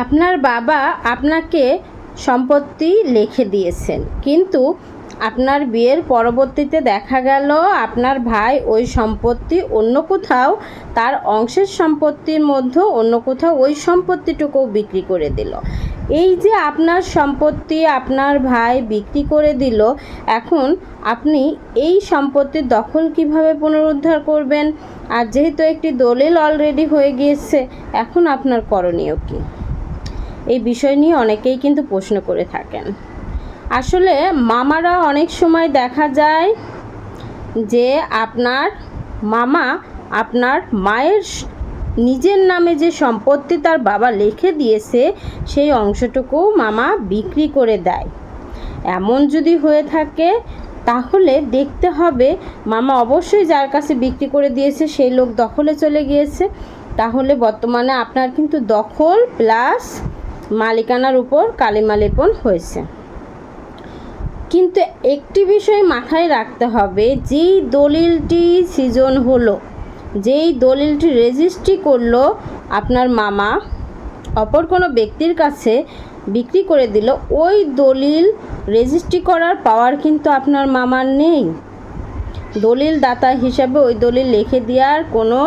আপনার বাবা আপনাকে সম্পত্তি লিখে দিয়েছেন। কিন্তু আপনার বিয়ের পরবর্তীতে দেখা গেল আপনার ভাই ওই সম্পত্তি অন্য কোথাও, তার অংশের সম্পত্তির মধ্যে অন্য কোথাও ওই সম্পত্তিটুকুও বিক্রি করে দিল। এই যে আপনার সম্পত্তি আপনার ভাই বিক্রি করে দিল, এখন আপনি এই সম্পত্তির দখল কীভাবে পুনরুদ্ধার করবেন? আর যেহেতু একটি দলিল অলরেডি হয়ে গিয়েছে, এখন আপনার করণীয় কী? এই বিষয় নিয়ে অনেকেই কিন্তু প্রশ্ন করে থাকেন। আসলে মামারা অনেক সময় দেখা যায় যে আপনার মামা আপনার মায়ের নিজের নামে যে সম্পত্তি তার বাবা লিখে দিয়েছে, সেই অংশটুকু মামা বিক্রি করে দেয়। এমন যদি হয়ে থাকে, তাহলে দেখতে হবে মামা অবশ্যই যার কাছে বিক্রি করে দিয়েছে, সেই লোক দখলে চলে গিয়েছে। তাহলে বর্তমানে আপনার কিন্তু দখল প্লাস মালিকানার উপর কালিমা লেপন হয়েছে। কিন্তু একটি বিষয় মাথায় রাখতে হবে, যেই দলিলটি সিজন হলো, যেই দলিলটি রেজিস্ট্রি করল আপনার মামা, অপর কোনো ব্যক্তির কাছে বিক্রি করে দিল, ওই দলিল রেজিস্ট্রি করার পাওয়ার কিন্তু আপনার মামার নেই। দলিল দাতা হিসাবে ওই দলিল লিখে দেওয়ার কোনো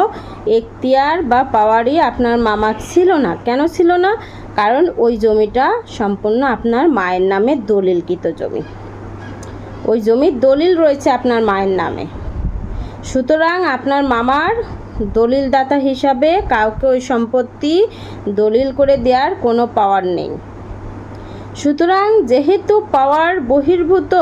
এখতিয়ার বা পাওয়ারই আপনার মামার ছিল না। কেন ছিল না? কারণ ওই জমিটা সম্পূর্ণ আপনার মায়ের নামে দলিলকৃত জমি। ওই জমির দলিল রয়েছে আপনার মায়ের নামে। সুতরাং আপনার মামার দলিলদাতা হিসাবে কাউকে ওই সম্পত্তি দলিল করে দেওয়ার কোনো পাওয়ার নেই। সুতরাং যেহেতু পাওয়ার বহির্ভূত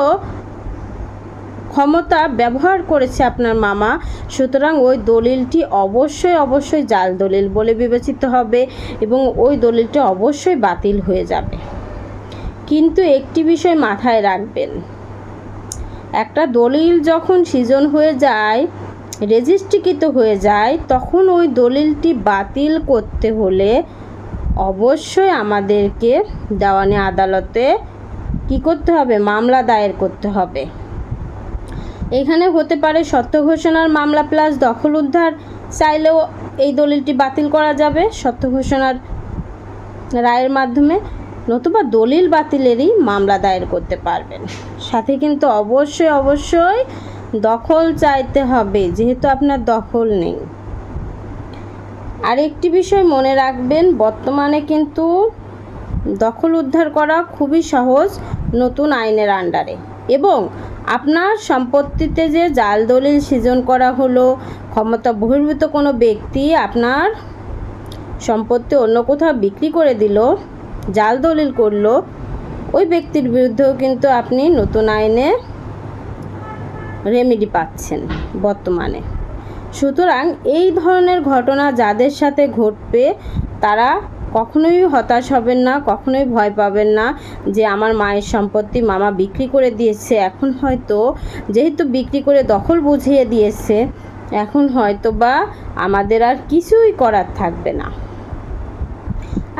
ক্ষমতা ব্যবহার করেছে আপনার মামা। সুতরাং ওই দলিলটি অবশ্যই অবশ্যই জাল দলিল বলে বিবেচিত হবে এবং ওই দলিলটি অবশ্যই বাতিল হয়ে যাবে। কিন্তু একটি বিষয় মাথায় রাখবেন। একটা দলিল যখন সৃজন হয়ে যায়, রেজিস্ট্রিকৃত হয়ে যায়, তখন ওই দলিলটি বাতিল করতে হলে অবশ্যই আমাদেরকে দেওয়ানি আদালতে কি করতে হবে? মামলা দায়ের করতে হবে। এখানে হতে পারে সত্য ঘোষণার মামলা প্লাস দখল উদ্ধার। চাইলেও এই দলিলটি বাতিল করা যাবে। সত্য ঘোষণার রায়ের মাধ্যমে নতুবা দলিল বাতিলেরই মামলা দায়ের করতে পারবেন। সাথে কিন্তু অবশ্যই অবশ্যই দখল চাইতে হবে, যেহেতু আপনার দখল নেই। আরেকটি বিষয় মনে রাখবেন, বর্তমানে কিন্তু দখল উদ্ধার করা খুবই সহজ নতুন আইনের আন্ডারে। এবং আপনার সম্পত্তিতে যে জাল দলিল সৃজন করা হলো, ক্ষমতা বহির্ভূত কোনো ব্যক্তি আপনার সম্পত্তি অন্য কোথাও বিক্রি করে দিল, জাল দলিল করল, ওই ব্যক্তির বিরুদ্ধেও কিন্তু আপনি নতুন আইনে রেমেডি পাচ্ছেন বর্তমানে। সুতরাং এই ধরনের ঘটনা যাদের সাথে ঘটবে, তারা কখনোই হতাশ হবেন না, কখনোই ভয় পাবেন না যে আমার মায়ের সম্পত্তি মামা বিক্রি করে দিয়েছে। এখন হয়তো, যেহেতু বিক্রি করে দখল বুঝিয়ে দিয়েছে, এখন হয়তো বা আমাদের আর কিছুই করার থাকবে না।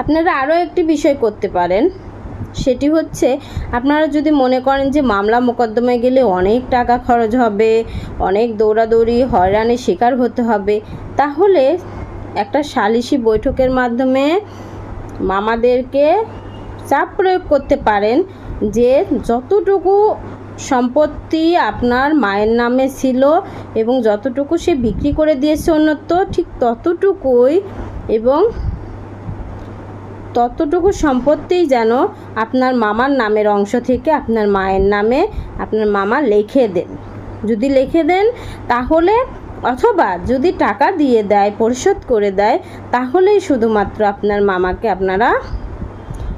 আপনারা আরও একটি বিষয় করতে পারেন। সেটি হচ্ছে, আপনারা যদি মনে করেন যে মামলা মোকদ্দমায় গেলে অনেক টাকা খরচ হবে, অনেক দৌড়াদৌড়ি হয়রানির শিকার হতে হবে, তাহলে একটা সালিশি বৈঠকের মাধ্যমে মামাদেরকে চাপ প্রয়োগ করতে পারেন যে যতটুকু সম্পত্তি আপনার মায়ের নামে ছিল এবং যতটুকু সে বিক্রি করে দিয়েছে অন্যত্র, ঠিক ততটুকুই এবং ততটুকু সম্পত্তিই যেন আপনার মামার নামের অংশ থেকে আপনার মায়ের নামে আপনার মামা লিখে দেন। যদি লিখে দেন, তাহলে অথবা যদি টাকা দিয়ে দেয়, পরিশোধ করে দেয়, তাহলেই শুধুমাত্র আপনার মামাকে আপনারা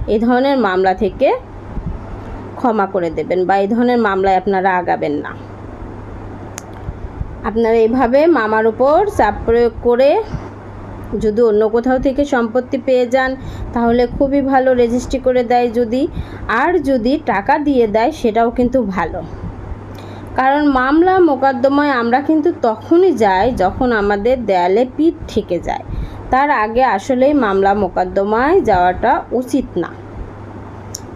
এই ধরনের মামলা থেকে ক্ষমা করে দেবেন বা এই ধরনের মামলায় আপনারা আগাবেন না। আপনারা এইভাবে মামার উপর চাপ প্রয়োগ করে যদি অন্য কোথাও থেকে সম্পত্তি পেয়ে যান, তাহলে খুবই ভালো রেজিস্ট্রি করে দেয় যদি। আর যদি টাকা দিয়ে দেয়, সেটাও কিন্তু ভালো। কারণ মামলা মোকদ্দমায় আমরা কিন্তু তখনই যাই যখন আমাদের দেয়ালে পিঠ থেকে যায়। তার আগে আসলেই মামলা মোকদ্দমায় যাওয়াটা উচিত না।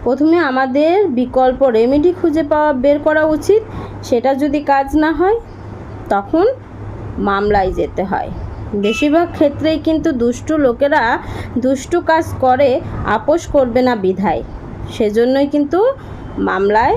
প্রথমে আমাদের বিকল্প রেমেডি খুঁজে পাওয়া বের করা উচিত। সেটা যদি কাজ না হয়, তখন মামলায় যেতে হয়। বেশিরভাগ ক্ষেত্রেই কিন্তু দুষ্টু লোকেরা দুষ্টু কাজ করে, আপোষ করবে না বিধায়। সেজন্যই কিন্তু মামলায়